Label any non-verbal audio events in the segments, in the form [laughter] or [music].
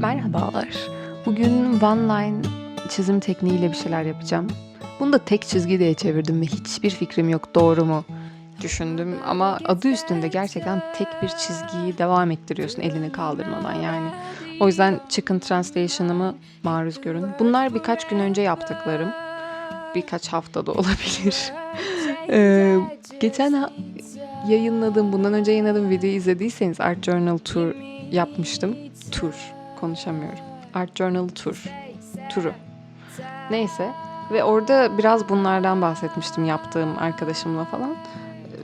Merhabalar. Bugün one line çizim tekniğiyle bir şeyler yapacağım. Bunu da tek çizgi diye çevirdim ve hiçbir fikrim yok doğru mu düşündüm. Ama adı üstünde gerçekten tek bir çizgiyi devam ettiriyorsun elini kaldırmadan yani. O yüzden Chicken Translation'ımı maruz görün. Bunlar birkaç gün önce yaptıklarım. Birkaç haftada olabilir. [laughs] Ee, geçen ha- yayınladığım, bundan önce yayınladığım videoyu izlediyseniz Art Journal Tour yapmıştım. Tour, konuşamıyorum. Art Journal Tour, turu. Neyse ve orada biraz bunlardan bahsetmiştim yaptığım arkadaşımla falan.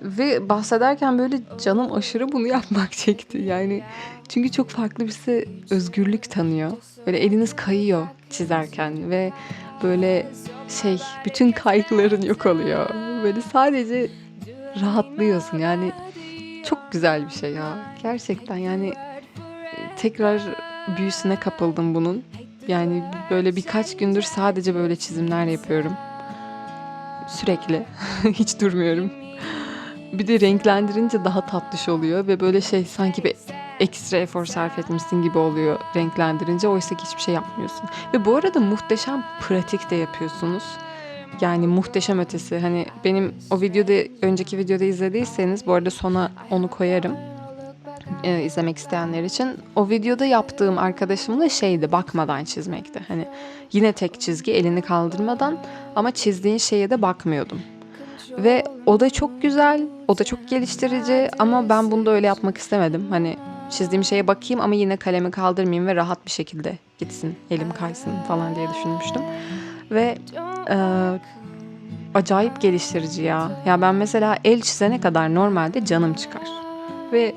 Ve bahsederken böyle canım aşırı bunu yapmak [laughs] çekti. Yani çünkü çok farklı birisi özgürlük tanıyor. Böyle eliniz kayıyor çizerken ve böyle şey bütün kaygıların yok oluyor. Böyle sadece rahatlıyorsun. Yani çok güzel bir şey ya. Gerçekten yani tekrar büyüsüne kapıldım bunun. Yani böyle birkaç gündür sadece böyle çizimler yapıyorum. Sürekli. [laughs] Hiç durmuyorum. Bir de renklendirince daha tatlış oluyor ve böyle şey sanki bir ekstra efor sarf etmişsin gibi oluyor renklendirince. Oysa ki hiçbir şey yapmıyorsun. Ve bu arada muhteşem pratik de yapıyorsunuz. Yani muhteşem ötesi. Hani benim o videoda, önceki videoda izlediyseniz bu arada sona onu koyarım. Ee, izlemek isteyenler için. O videoda yaptığım arkadaşımla şeydi bakmadan çizmekti. Hani yine tek çizgi elini kaldırmadan ama çizdiğin şeye de bakmıyordum. Ve o da çok güzel, o da çok geliştirici ama ben bunu da öyle yapmak istemedim. Hani çizdiğim şeye bakayım ama yine kalemi kaldırmayayım ve rahat bir şekilde gitsin, elim kaysın falan diye düşünmüştüm. Ve e, acayip geliştirici ya. Ya ben mesela el çizene kadar normalde canım çıkar. Ve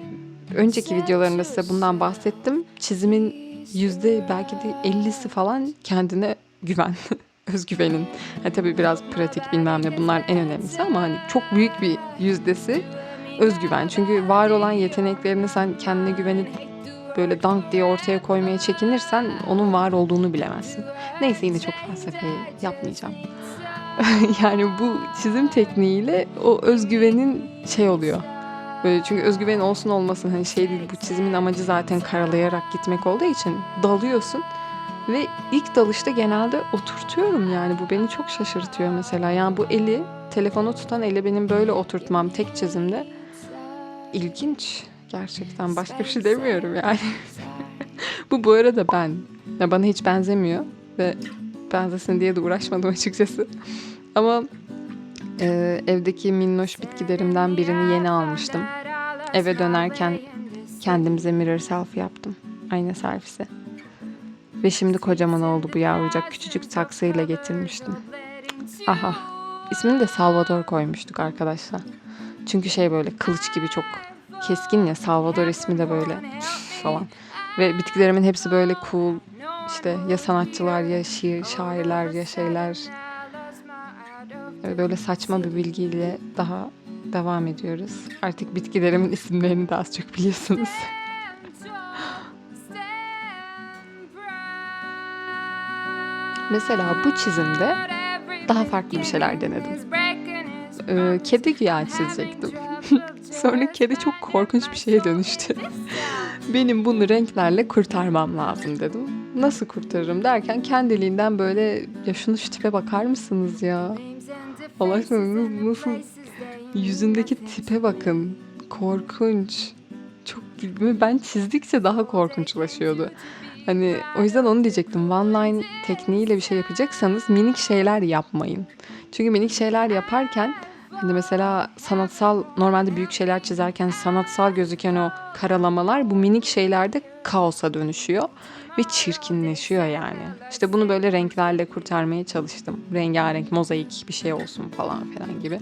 önceki videolarımda size bundan bahsettim. Çizimin yüzde belki de 50'si falan kendine güven. [laughs] Özgüvenin. Ha, tabii biraz pratik bilmem ne bunlar en önemlisi ama hani çok büyük bir yüzdesi özgüven. Çünkü var olan yeteneklerini sen kendine güvenip böyle dank diye ortaya koymaya çekinirsen onun var olduğunu bilemezsin. Neyse yine çok felsefe yapmayacağım. [laughs] yani bu çizim tekniğiyle o özgüvenin şey oluyor. Böyle çünkü özgüven olsun olmasın hani şey değil bu çizimin amacı zaten karalayarak gitmek olduğu için dalıyorsun ve ilk dalışta genelde oturtuyorum yani bu beni çok şaşırtıyor mesela. Yani bu eli telefonu tutan eli benim böyle oturtmam tek çizimde ilginç gerçekten başka bir şey demiyorum yani. [laughs] bu bu arada ben. Ya bana hiç benzemiyor ve benzesin diye de uğraşmadım açıkçası. Ama e, evdeki minnoş bitkilerimden birini yeni almıştım. Eve dönerken kendimize mirror selfie yaptım. Ayna selfie'si. Ve şimdi kocaman oldu bu yavrucak. Küçücük saksıyla getirmiştim. Aha. İsmini de Salvador koymuştuk arkadaşlar. Çünkü şey böyle kılıç gibi çok keskin ya. Salvador ismi de böyle falan. Ve bitkilerimin hepsi böyle cool. İşte ya sanatçılar ya şiir, şairler ya şeyler. Böyle saçma bir bilgiyle daha devam ediyoruz. Artık bitkilerimin isimlerini de az çok biliyorsunuz. [laughs] Mesela bu çizimde daha farklı bir şeyler denedim. Ee, kedi güya çizecektim. [laughs] Sonra kedi çok korkunç bir şeye dönüştü. [laughs] Benim bunu renklerle kurtarmam lazım dedim. Nasıl kurtarırım derken kendiliğinden böyle ya şunu şu tipe bakar mısınız ya? Allah aşkına nasıl yüzündeki tipe bakın. Korkunç. Çok ben çizdikçe daha korkunçlaşıyordu. Hani o yüzden onu diyecektim. One line tekniğiyle bir şey yapacaksanız minik şeyler yapmayın. Çünkü minik şeyler yaparken hani mesela sanatsal normalde büyük şeyler çizerken sanatsal gözüken o karalamalar bu minik şeylerde kaosa dönüşüyor ve çirkinleşiyor yani. İşte bunu böyle renklerle kurtarmaya çalıştım. Rengarenk, mozaik bir şey olsun falan filan gibi.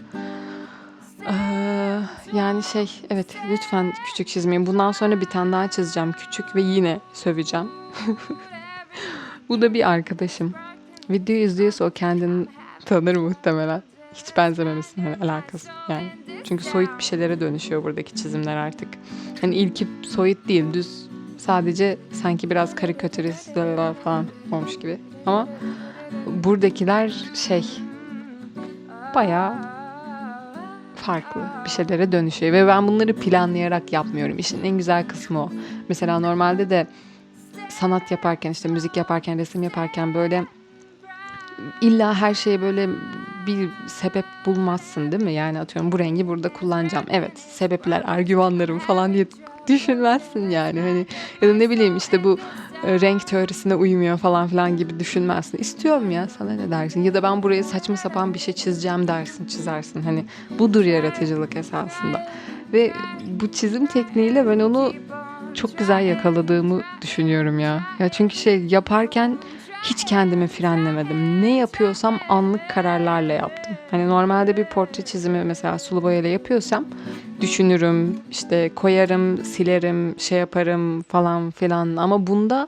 Ee, yani şey evet lütfen küçük çizmeyin. Bundan sonra bir tane daha çizeceğim küçük ve yine söveceğim. [laughs] Bu da bir arkadaşım. Videoyu izliyorsa o kendini tanır muhtemelen. Hiç benzememesine alakası yani. Çünkü soyut bir şeylere dönüşüyor buradaki çizimler artık. Hani ilki soyut değil düz sadece sanki biraz karikatürist falan olmuş gibi. Ama buradakiler şey bayağı farklı bir şeylere dönüşüyor ve ben bunları planlayarak yapmıyorum. İşin en güzel kısmı o. Mesela normalde de sanat yaparken işte müzik yaparken resim yaparken böyle illa her şeye böyle bir sebep bulmazsın değil mi? Yani atıyorum bu rengi burada kullanacağım. Evet sebepler, argümanlarım falan diye düşünmezsin yani. Hani ya da ne bileyim işte bu e, renk teorisine uymuyor falan filan gibi düşünmezsin. İstiyorum ya sana ne dersin? Ya da ben buraya saçma sapan bir şey çizeceğim dersin, çizersin. Hani budur yaratıcılık esasında. Ve bu çizim tekniğiyle ben onu çok güzel yakaladığımı düşünüyorum ya. Ya çünkü şey yaparken hiç kendimi frenlemedim. Ne yapıyorsam anlık kararlarla yaptım. Hani normalde bir portre çizimi mesela sulu boyayla yapıyorsam düşünürüm, işte koyarım, silerim, şey yaparım falan filan. Ama bunda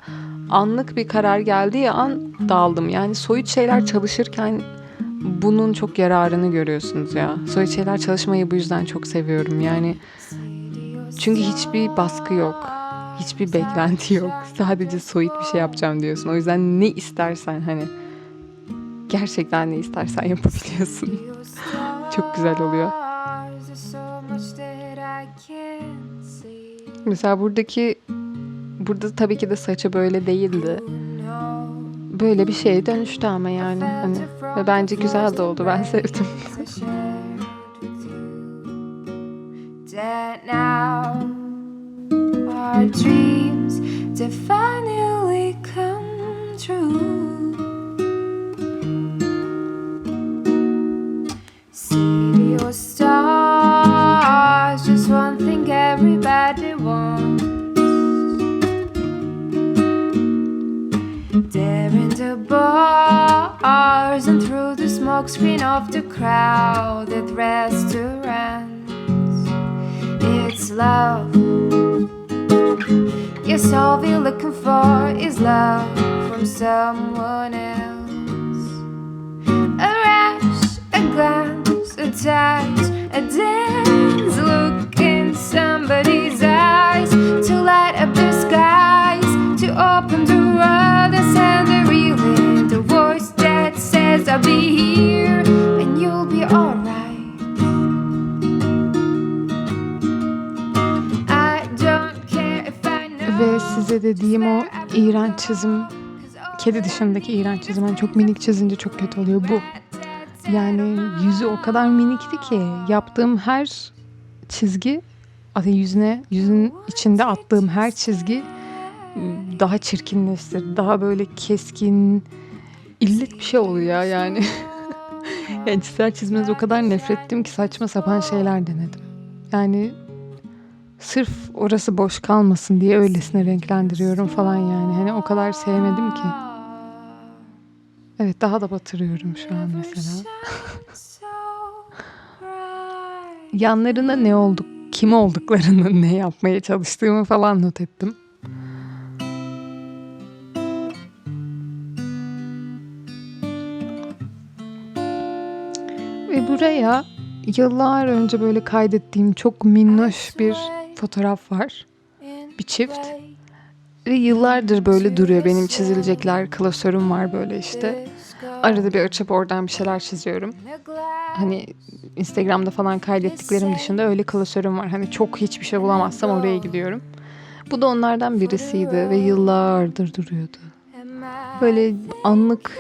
anlık bir karar geldiği an daldım. Yani soyut şeyler çalışırken bunun çok yararını görüyorsunuz ya. Soyut şeyler çalışmayı bu yüzden çok seviyorum. Yani çünkü hiçbir baskı yok. Hiçbir beklenti yok. Sadece soyut bir şey yapacağım diyorsun. O yüzden ne istersen hani gerçekten ne istersen yapabiliyorsun. [laughs] Çok güzel oluyor. Mesela buradaki burada tabii ki de saçı böyle değildi. Böyle bir şeye dönüştü ama yani hani ve bence güzel de oldu. Ben sevdim. Now our dreams to finally come true. City of stars, just one thing everybody wants. In the bars and through the smoke screen of the crowded restaurants. It's love. All we're looking for is love from someone else. A rush, a glance, a touch, a dance. Look in somebody's eyes to light up the skies, to open the world and send a. The voice that says, I'll be here Dediğim o iğrenç çizim, kedi dışındaki iğrenç çizim. Yani çok minik çizince çok kötü oluyor bu. Yani yüzü o kadar minikti ki yaptığım her çizgi adı yüzüne yüzün içinde attığım her çizgi ıı, daha çirkinleştir. Daha böyle keskin illet bir şey oluyor ya yani. [laughs] yani çizer çizmez o kadar nefret ettim ki saçma sapan şeyler denedim. Yani sırf orası boş kalmasın diye öylesine renklendiriyorum falan yani. Hani o kadar sevmedim ki. Evet daha da batırıyorum şu an mesela. Yanlarına ne olduk, kim olduklarını, [laughs] ne yapmaya çalıştığımı falan not ettim. Ve buraya yıllar önce böyle kaydettiğim çok minnoş bir fotoğraf var. Bir çift. Ve yıllardır böyle duruyor. Benim çizilecekler klasörüm var böyle işte. Arada bir açıp oradan bir şeyler çiziyorum. Hani Instagram'da falan kaydettiklerim dışında öyle klasörüm var. Hani çok hiçbir şey bulamazsam oraya gidiyorum. Bu da onlardan birisiydi ve yıllardır duruyordu. Böyle anlık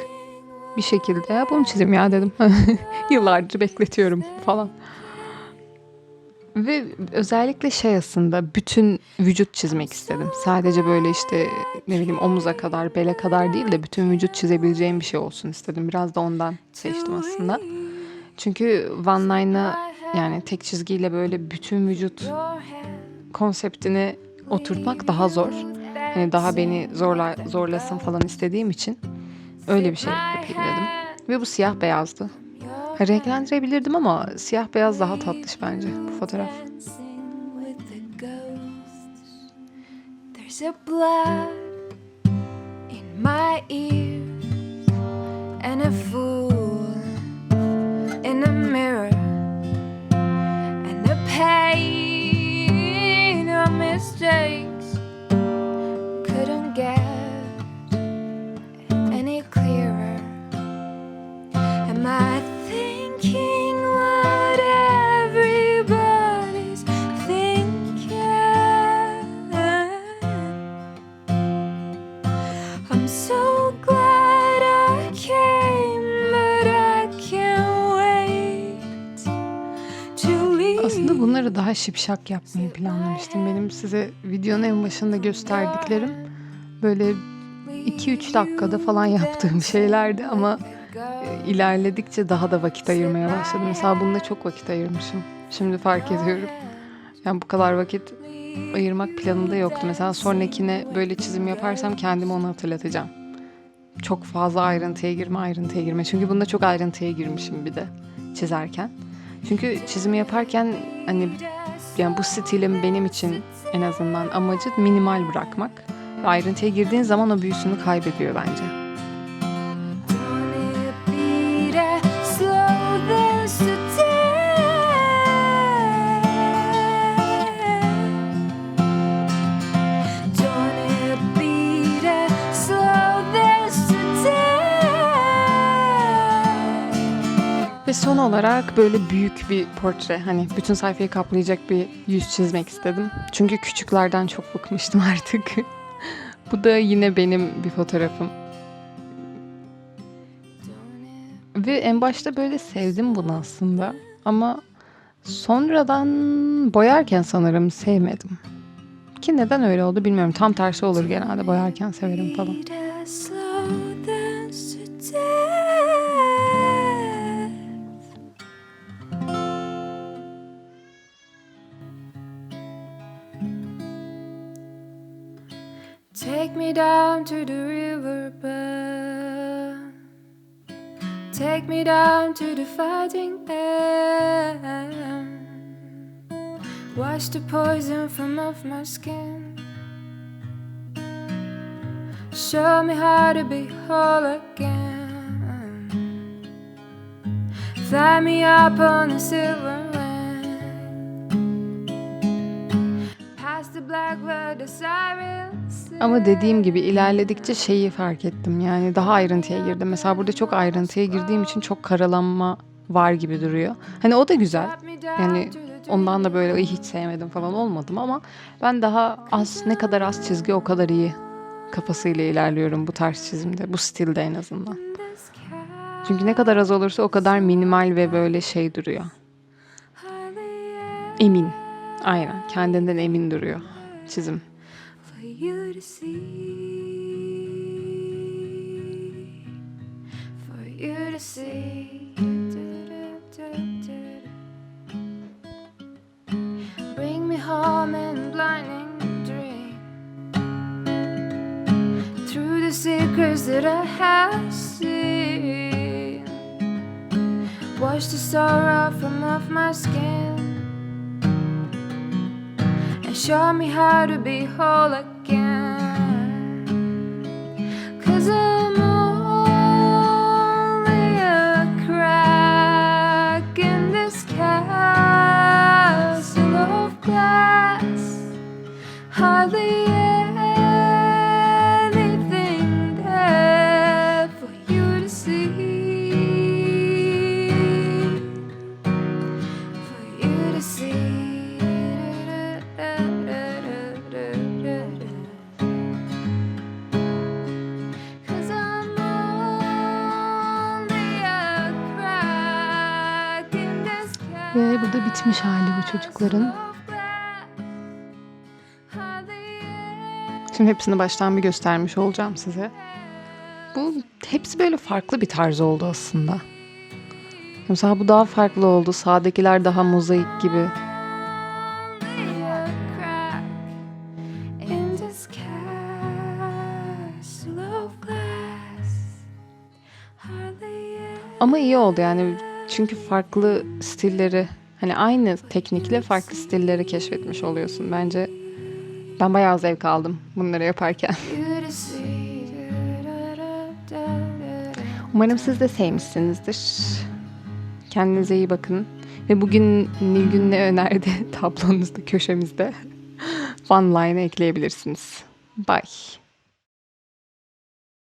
bir şekilde ya bunu çizeyim ya dedim. [laughs] Yıllardır bekletiyorum falan. Ve özellikle şey aslında bütün vücut çizmek istedim. Sadece böyle işte ne bileyim omuza kadar, bele kadar değil de bütün vücut çizebileceğim bir şey olsun istedim. Biraz da ondan seçtim aslında. Çünkü One Line'la yani tek çizgiyle böyle bütün vücut konseptini oturtmak daha zor. Hani daha beni zorla, zorlasın falan istediğim için öyle bir şey yapayım dedim. Ve bu siyah beyazdı. Renklendirebilirdim ama siyah beyaz daha tatlış bence bu fotoğraf. There's a blood in my ears and a fool in the mirror and the pain of mistakes daha şipşak yapmayı planlamıştım. Benim size videonun en başında gösterdiklerim böyle 2-3 dakikada falan yaptığım şeylerdi ama e, ilerledikçe daha da vakit ayırmaya başladım. Mesela bunda çok vakit ayırmışım. Şimdi fark ediyorum. Yani bu kadar vakit ayırmak planımda yoktu. Mesela sonrakine böyle çizim yaparsam kendime onu hatırlatacağım. Çok fazla ayrıntıya girme, ayrıntıya girme. Çünkü bunda çok ayrıntıya girmişim bir de çizerken. Çünkü çizimi yaparken hani yani bu stilin benim için en azından amacı minimal bırakmak. Ve ayrıntıya girdiğin zaman o büyüsünü kaybediyor bence. Ve son olarak böyle büyük bir portre hani bütün sayfayı kaplayacak bir yüz çizmek istedim. Çünkü küçüklerden çok bıkmıştım [laughs] artık. Bu da yine benim bir fotoğrafım. Ve en başta böyle sevdim bunu aslında. Ama sonradan boyarken sanırım sevmedim. Ki neden öyle oldu bilmiyorum. Tam tersi olur genelde boyarken severim falan. Me down to the riverbed. Take me down to the fighting end. Wash the poison from off my skin. Show me how to be whole again. Fly me up on a silver wing. Past the blackbird, the sirens. Ama dediğim gibi ilerledikçe şeyi fark ettim. Yani daha ayrıntıya girdim. Mesela burada çok ayrıntıya girdiğim için çok karalanma var gibi duruyor. Hani o da güzel. Yani ondan da böyle "Ay, hiç sevmedim falan olmadım ama ben daha az ne kadar az çizgi o kadar iyi kafasıyla ilerliyorum bu tarz çizimde. Bu stilde en azından. Çünkü ne kadar az olursa o kadar minimal ve böyle şey duruyor. Emin. Aynen. Kendinden emin duruyor çizim. You to see, for you to see. Bring me home in blinding dream through the secrets that I have seen. Wash the sorrow from off my skin and show me how to be whole again. Ve bu da bitmiş hali bu çocukların. Şimdi hepsini baştan bir göstermiş olacağım size. Bu hepsi böyle farklı bir tarz oldu aslında. Mesela bu daha farklı oldu. Sağdakiler daha mozaik gibi. Ama iyi oldu yani. Çünkü farklı stilleri hani aynı teknikle farklı stilleri keşfetmiş oluyorsun. Bence ben bayağı zevk aldım bunları yaparken. [laughs] Umarım siz de sevmişsinizdir. Kendinize iyi bakın. Ve bugün Nilgün ne önerdi [laughs] tablonuzda, köşemizde. [laughs] One line ekleyebilirsiniz. Bye.